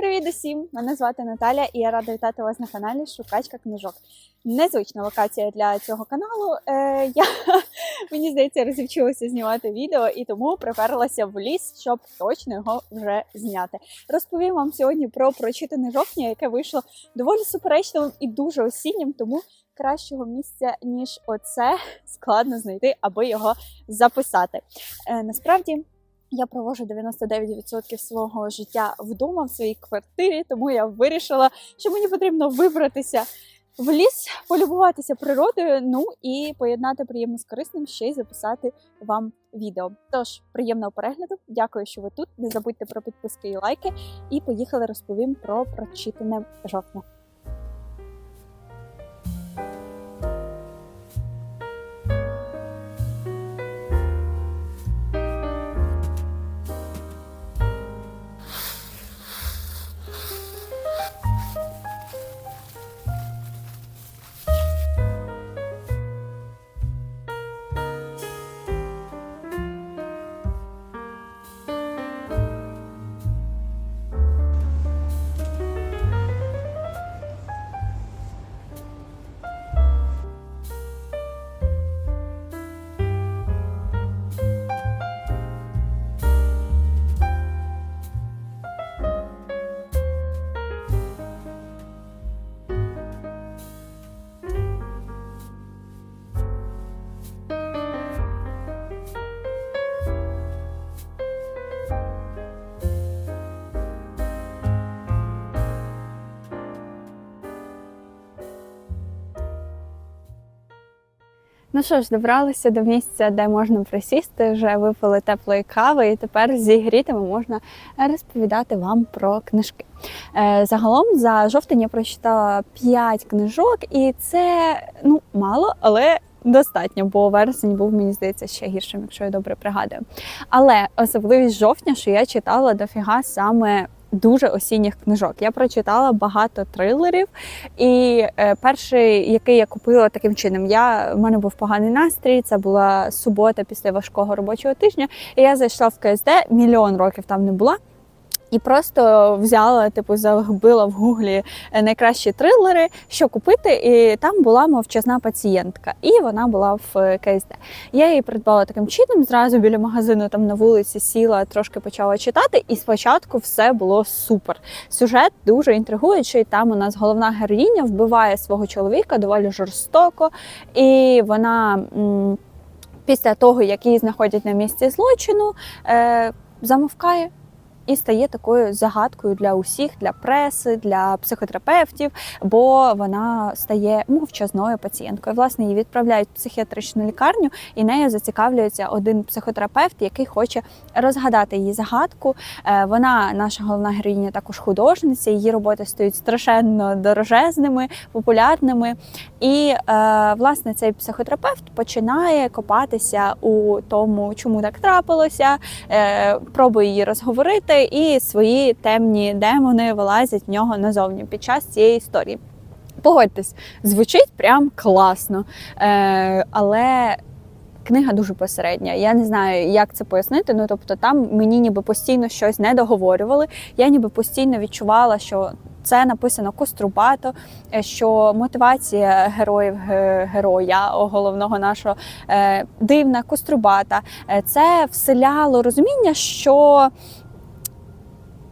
Привіт усім! Мене звати Наталя і я рада вітати вас на каналі Шукачка книжок. Незвична локація для цього каналу. Е, я мені здається розвчилася знімати відео і тому приперлася в ліс, щоб точно його вже зняти. Розповім вам сьогодні про прочитане жовтня, яке вийшло доволі суперечливим і дуже осіннім, тому кращого місця ніж оце складно знайти, аби його записати. Е, насправді. Я проводжу 99% свого життя вдома в своїй квартирі, тому я вирішила, що мені потрібно вибратися в ліс, полюбуватися природою, ну і поєднати приємно з корисним, ще й записати вам відео. Тож, приємного перегляду, дякую, що ви тут. Не забудьте про підписки і лайки. І поїхали розповім про прочитане жовтня. Ну що ж, добралися до місця, де можна присісти, вже випили теплої кави, і тепер зігрітими можна розповідати вам про книжки. Е, Загалом за жовтень я прочитала 5 книжок, і це ну мало, але достатньо, бо вересень був, мені здається, ще гіршим, якщо я добре пригадую. Але особливість жовтня, що я читала дофіга саме. Дуже осінніх книжок. Я прочитала багато трилерів, і е, перший, який я купила таким чином, я в мене був поганий настрій. Це була субота після важкого робочого тижня. І я зайшла в КСД, мільйон років там не була. І просто взяла, типу, загубила в гуглі е, найкращі трилери, що купити, і там була мовчазна пацієнтка, і вона була в е, КСД. Я її придбала таким чином. Зразу біля магазину там на вулиці сіла, трошки почала читати, і спочатку все було супер. Сюжет дуже інтригуючий. Там у нас головна героїня вбиває свого чоловіка доволі жорстоко, і вона після того, як її знаходять на місці злочину, е, замовкає і стає такою загадкою для усіх, для преси, для психотерапевтів, бо вона стає мовчазною пацієнткою. Власне, її відправляють в психіатричну лікарню, і нею зацікавлюється один психотерапевт, який хоче розгадати її загадку. Е, Вона, наша головна героїня, також художниця. Її роботи стають страшенно дорожезними, популярними. І е, власне цей психотерапевт починає копатися у тому, чому так трапилося, е, пробує її розговорити, і свої темні демони вилазять в нього назовні під час цієї історії. Погодьтесь, звучить прям класно. Е, але книга дуже посередня. Я не знаю, як це пояснити. Ну тобто, там мені ніби постійно щось не договорювали. Я ніби постійно відчувала, що. Це написано кострубато, е, що мотивація героїв героя, головного нашого е, дивна, кострубата. Е, Це вселяло розуміння, що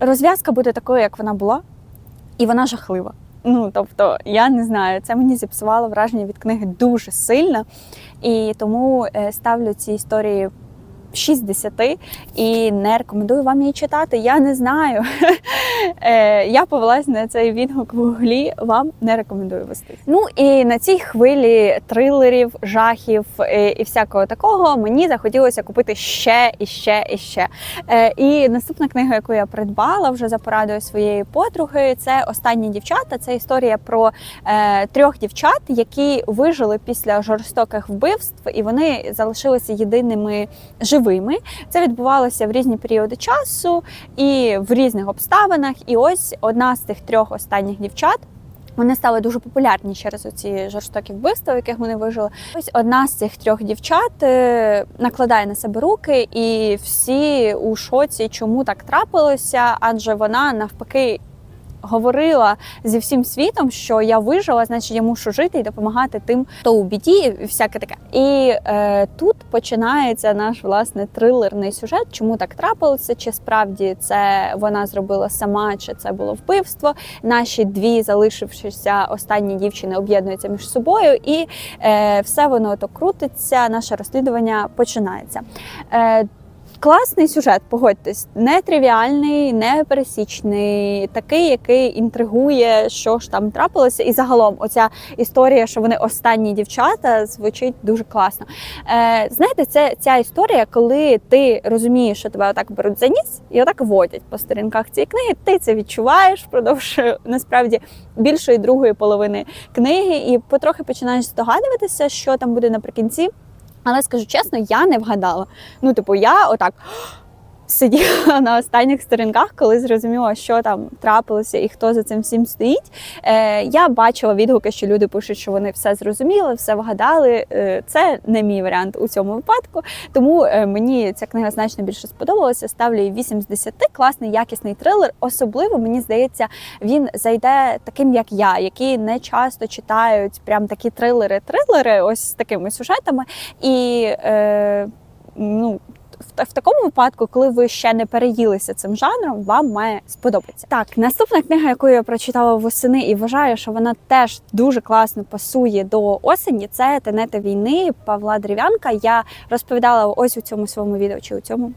розв'язка буде такою, як вона була, і вона жахлива. Ну, тобто, я не знаю, це мені зіпсувало враження від книги дуже сильно, і тому е, ставлю ці історії 6 10 і не рекомендую вам її читати. Я не знаю. Е, Я повелась на цей відгук в гуглі, вам не рекомендую вести. Ну і на цій хвилі трилерів, жахів е, і всякого такого мені захотілося купити ще і ще і ще. Е, І наступна книга, яку я придбала вже за порадою своєї подруги, це останні дівчата. Це історія про трьох дівчат, які вижили після жорстоких вбивств, і вони залишилися єдиними живими. Це відбувалося в різні періоди часу і в різних обставинах. І ось одна з тих трьох останніх дівчат. Вони стали дуже популярні через ці жорстокі вбивства, в яких вони вижили. Ось одна з цих трьох дівчат е, накладає на себе руки, і всі у шоці, чому так трапилося, адже вона навпаки говорила зі всім світом, що я вижила, значить я мушу жити і допомагати тим, хто у біді, і всяке таке. І е, тут починається наш власне трилерний сюжет. Чому так трапилося? Чи справді це вона зробила сама, чи це було вбивство? Наші дві залишившися останні дівчини об'єднуються між собою, і е, все воно то крутиться. Наше розслідування починається. Е, Класний сюжет, погодьтесь, не тривіальний, не пересічний, такий, який інтригує, що ж там трапилося. І загалом, оця історія, що вони останні дівчата, звучить дуже класно. Е, Знаєте, це ця історія, коли ти розумієш, що тебе отак беруть за ніс і отак водять по сторінках цієї книги. Ти це відчуваєш впродовж насправді більшої другої половини книги, і потрохи починаєш здогадуватися, що там буде наприкінці. Але скажу чесно, я не вгадала. Ну, типу, я отак сиділа на останніх сторінках, коли зрозуміла, що там трапилося і хто за цим всім стоїть. Е, я бачила відгуки, що люди пишуть, що вони все зрозуміли, все вгадали. Е, це не мій варіант у цьому випадку. Тому е, мені ця книга значно більше сподобалася. Ставлю їй 8 з 10. Класний, якісний трилер. Особливо мені здається, він зайде таким, як я, які не часто читають прям такі трилери-трилери, ось з такими сюжетами. І е, ну, в, в такому випадку, коли ви ще не переїлися цим жанром, вам має сподобатися. Так, наступна книга, яку я прочитала восени і вважаю, що вона теж дуже класно пасує до осені. Це тенета війни Павла Дрів'янка. Я розповідала ось у цьому своєму відео чи у цьому.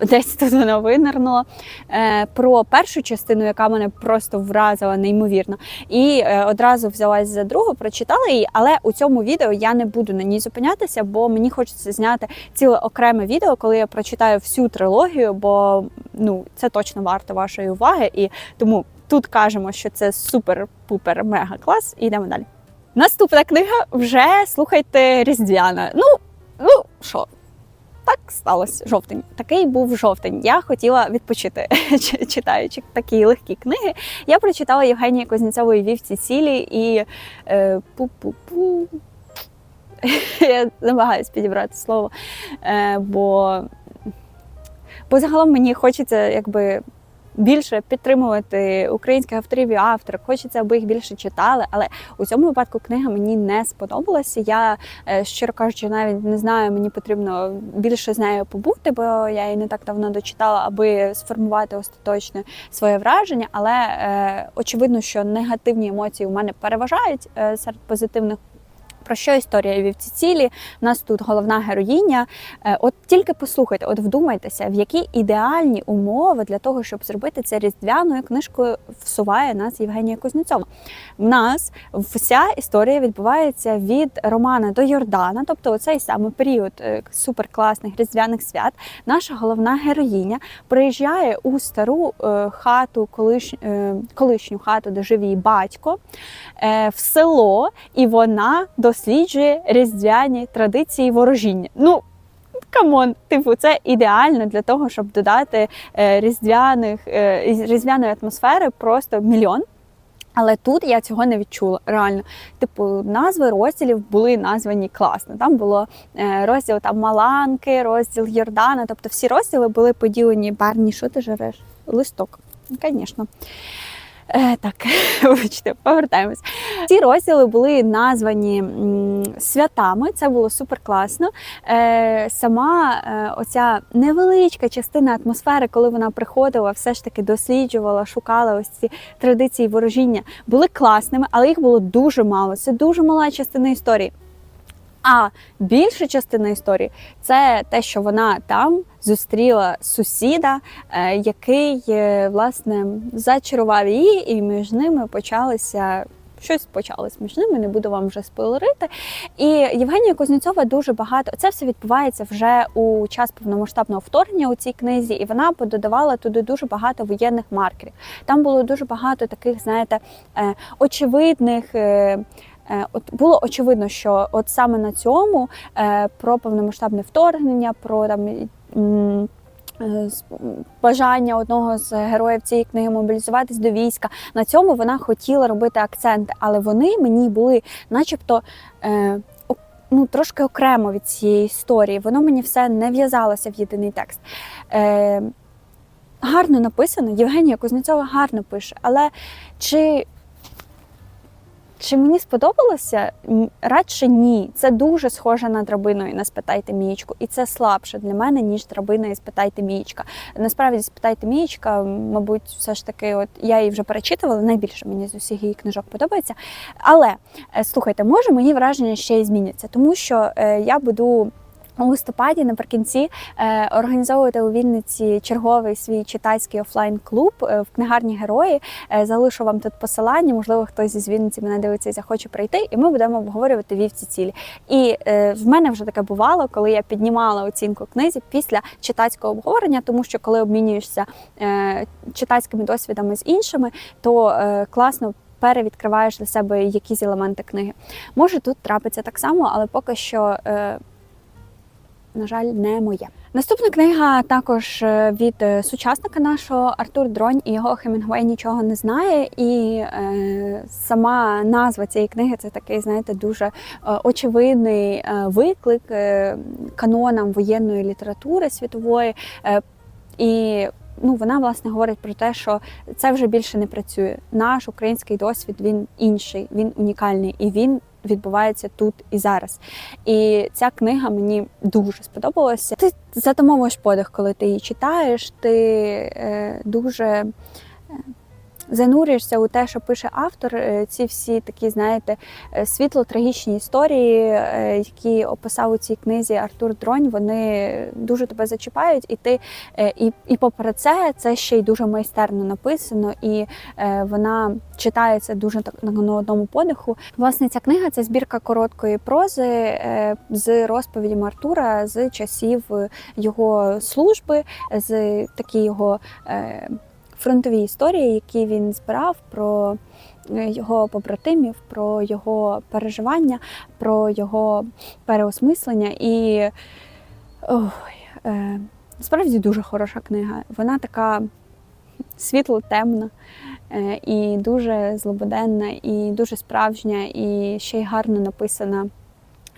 Десь тут вона винирнула е, про першу частину, яка мене просто вразила неймовірно. І е, одразу взялась за другу, прочитала її, але у цьому відео я не буду на ній зупинятися, бо мені хочеться зняти ціле окреме відео, коли я прочитаю всю трилогію, бо ну це точно варто вашої уваги. І тому тут кажемо, що це супер-пупер мега клас. І йдемо далі. Наступна книга вже слухайте Різдвяна. Ну, ну що, так сталося жовтень. Такий був жовтень. Я хотіла відпочити, читаючи такі легкі книги. Я прочитала Євгенія Кузнєцової вівці цілі і е, пу-пу-пу. Я намагаюся підібрати слово. Е, бо, бо загалом мені хочеться якби. Більше підтримувати українських авторів і авторок, хочеться, аби їх більше читали. Але у цьому випадку книга мені не сподобалася. Я е, щиро кажучи, навіть не знаю, мені потрібно більше з нею побути, бо я її не так давно дочитала, аби сформувати остаточне своє враження. Але е, очевидно, що негативні емоції у мене переважають е, серед позитивних. Про що історія вівці цілі? У нас тут головна героїня. Е, От тільки послухайте, от вдумайтеся, в які ідеальні умови для того, щоб зробити це різдвяною книжкою, всуває нас Євгенія Кузнєцова. В нас вся історія відбувається від Романа до Йордана, тобто оцей саме період е, суперкласних різдвяних свят. Наша головна героїня приїжджає у стару е, хату, колиш, колишню хату, де жив її батько, в село, і вона досліджує різдвяні традиції ворожіння. Ну, камон, типу, це ідеально для того, щоб додати е, різдвяних, е, різдвяної атмосфери просто мільйон. Але тут я цього не відчула. Реально, типу, назви розділів були названі класно. Там було е, розділ там Маланки, розділ Йордана. Тобто всі розділи були поділені. Барні, що ти жереш? Листок. Звісно. Е, так, вибачте, повертаємось. Ці розділи були названі святами. Це було супер класно. Е, сама е, оця невеличка частина атмосфери, коли вона приходила, все ж таки досліджувала, шукала ось ці традиції ворожіння, були класними, але їх було дуже мало. Це дуже мала частина історії. А більша частина історії це те, що вона там зустріла сусіда, е, який е, власне зачарував її, і між ними почалися. Щось почалось між ними, не буду вам вже спойлерити. І Євгенія Кузнєцова дуже багато. Це все відбувається вже у час повномасштабного вторгнення у цій книзі, і вона пододавала туди дуже багато воєнних маркерів. Там було дуже багато таких, знаєте, е, очевидних. Е, От було очевидно, що от саме на цьому е, про повномасштабне вторгнення, про там. е, Бажання одного з героїв цієї книги мобілізуватись до війська. На цьому вона хотіла робити акценти, але вони мені були, начебто, ну, трошки окремо від цієї історії. Воно мені все не в'язалося в єдиний текст. Е, гарно написано. Євгенія Кузнецова гарно пише, але чи чи мені сподобалося? Радше ні. Це дуже схоже на драбину і на спитайте Мієчку. І це слабше для мене, ніж драбина і спитайте Мієчка. Насправді, спитайте Мієчка, мабуть, все ж таки, от я її вже перечитувала. Найбільше мені з усіх її книжок подобається. Але е, слухайте, може мої враження ще й зміняться, тому що е, я буду. У листопаді наприкінці е, організовувати у Вінниці черговий свій читацький офлайн-клуб е, в книгарні Герої. Е, залишу вам тут посилання. Можливо, хтось із Вінниці мене дивиться і захоче прийти, і ми будемо обговорювати вівці цілі. І в мене вже таке бувало, коли я піднімала оцінку книзі після читацького обговорення, тому що коли обмінюєшся читацькими досвідами з іншими, то класно. Перевідкриваєш для себе якісь елементи книги. Може, тут трапиться так само, але поки що на жаль, не моє. Наступна книга також е, від е, сучасника нашого Артур Дронь і його Хемінгуей нічого не знає. І е, сама назва цієї книги це такий, знаєте, дуже е, очевидний виклик канонам воєнної літератури світової. І ну, вона власне говорить про те, що це вже більше не працює. Наш український досвід він інший, він унікальний і він відбувається тут і зараз. І ця книга мені дуже сподобалася. Ти затамовуєш подих, коли ти її читаєш. Ти е, дуже е, занурюєшся у те, що пише автор. Е, Ці всі такі, знаєте, е, світло-трагічні історії, е, які описав у цій книзі Артур Дронь, вони дуже тебе зачіпають, і ти і, і попри це, це ще й дуже майстерно написано, і вона читається дуже так на одному подиху. Власне, ця книга це збірка короткої прози з розповідями Артура з часів його служби, з такі його. Фронтові історії, які він збирав про е, його побратимів, про його переживання, про його переосмислення. І ой, е, насправді дуже хороша книга. Вона така світло-темна е, і дуже злободенна, і дуже справжня, і ще й гарно написана.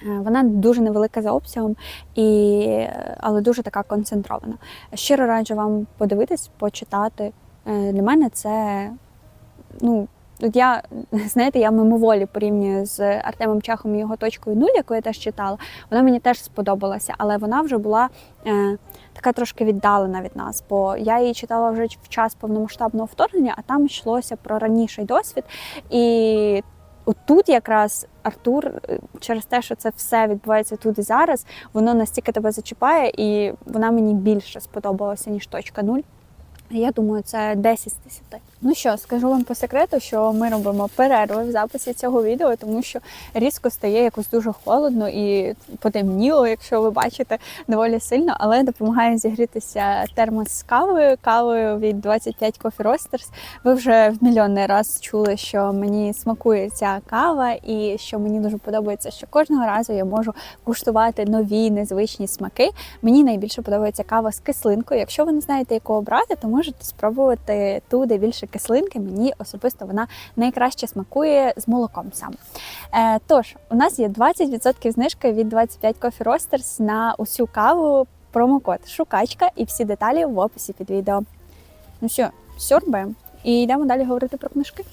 Е, Вона дуже невелика за обсягом, і, е, але дуже така концентрована. Щиро раджу вам подивитись, почитати. Е, Для мене це ну. От я, знаєте, я мимоволі порівнюю з Артемом Чехом і його точкою нуль, яку я теж читала. Вона мені теж сподобалася, але вона вже була е, така трошки віддалена від нас, бо я її читала вже в час повномасштабного вторгнення, а там йшлося про раніший досвід. І от тут якраз Артур, е, через те, що це все відбувається тут і зараз, воно настільки тебе зачіпає, і вона мені більше сподобалася, ніж точка нуль. Я думаю, це 10 з 10. Ну що, скажу вам по секрету, що ми робимо перерви в записі цього відео, тому що різко стає якось дуже холодно і потемніло, якщо ви бачите, доволі сильно, але допомагає зігрітися термос з кавою, кавою від 25 Coffee Roasters. Ви вже в мільйонний раз чули, що мені смакує ця кава, і що мені дуже подобається, що кожного разу я можу куштувати нові незвичні смаки. Мені найбільше подобається кава з кислинкою. Якщо ви не знаєте, яку обрати, то можете спробувати ту, де більше кислинки. Мені особисто вона найкраще смакує з молоком саме. Е, тож, у нас є 20% знижки від 25 Coffee Roasters на усю каву. Промокод Шукачка і всі деталі в описі під відео. Ну що, сьорбаємо і йдемо далі говорити про книжки.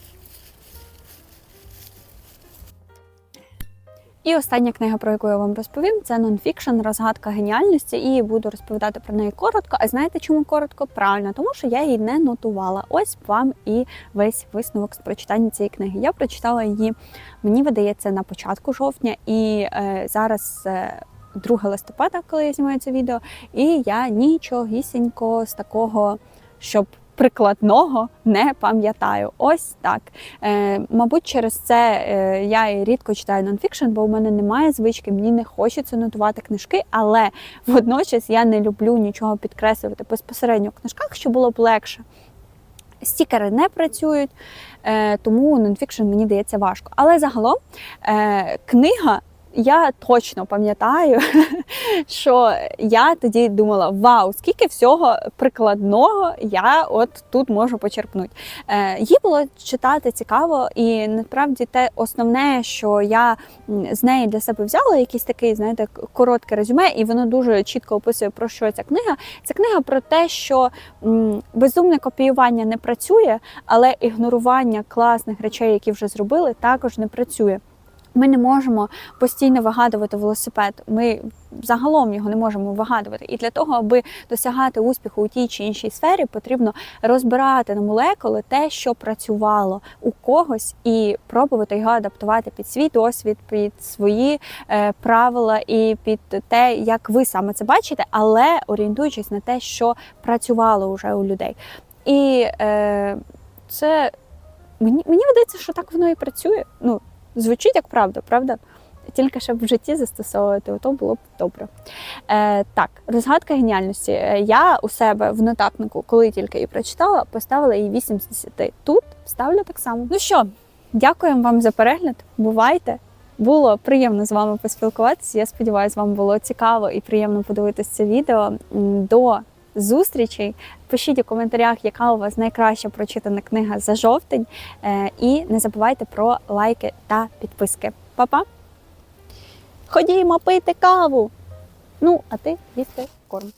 І остання книга, про яку я вам розповім, це нонфікшн Розгадка геніальності. І буду розповідати про неї коротко. А знаєте, чому коротко? Правильно, тому що я її не нотувала. Ось вам і весь висновок з прочитання цієї книги. Я прочитала її, мені видається, на початку жовтня, і е, зараз. Е, 2 листопада, коли я знімаю це відео, і я нічогісінько з такого, щоб прикладного не пам'ятаю. Ось так. Е, Мабуть, через це е, я і рідко читаю нонфікшн, бо у мене немає звички, мені не хочеться нотувати книжки, але водночас я не люблю нічого підкреслювати безпосередньо в книжках, щоб було б легше. Стікери не працюють, е, тому нонфікшн мені дається важко. Але загалом е, книга я точно пам'ятаю, що я тоді думала: вау, скільки всього прикладного я от тут можу почерпнути. Е, їй було читати цікаво, і насправді те основне, що я з неї для себе взяла, якийсь такий, знаєте, коротке резюме, і воно дуже чітко описує про що ця книга. Це книга про те, що безумне копіювання не працює, але ігнорування класних речей, які вже зробили, також не працює. Ми не можемо постійно вигадувати велосипед. Ми загалом його не можемо вигадувати. І для того, аби досягати успіху у тій чи іншій сфері, потрібно розбирати на молекули те, що працювало у когось, і пробувати його адаптувати під свій досвід, під свої е, правила і під те, як ви саме це бачите, але орієнтуючись на те, що працювало вже у людей. І е, це мені, мені видається, що так воно і працює. Ну, звучить як правда, правда? Тільки щоб в житті застосовувати, то було б добре. Е, так, розгадка геніальності. Е, Я у себе в нотатнику, коли тільки її прочитала, поставила її 8 з 10. Тут ставлю так само. Ну що, дякуємо вам за перегляд. Бувайте! Було приємно з вами поспілкуватися. Я сподіваюся, вам було цікаво і приємно подивитися це відео. До зустрічей. Пишіть у коментарях, яка у вас найкраща прочитана книга за жовтень. Е, І не забувайте про лайки та підписки. Па-па! Ходімо пити каву! Ну, а ти їсти корм.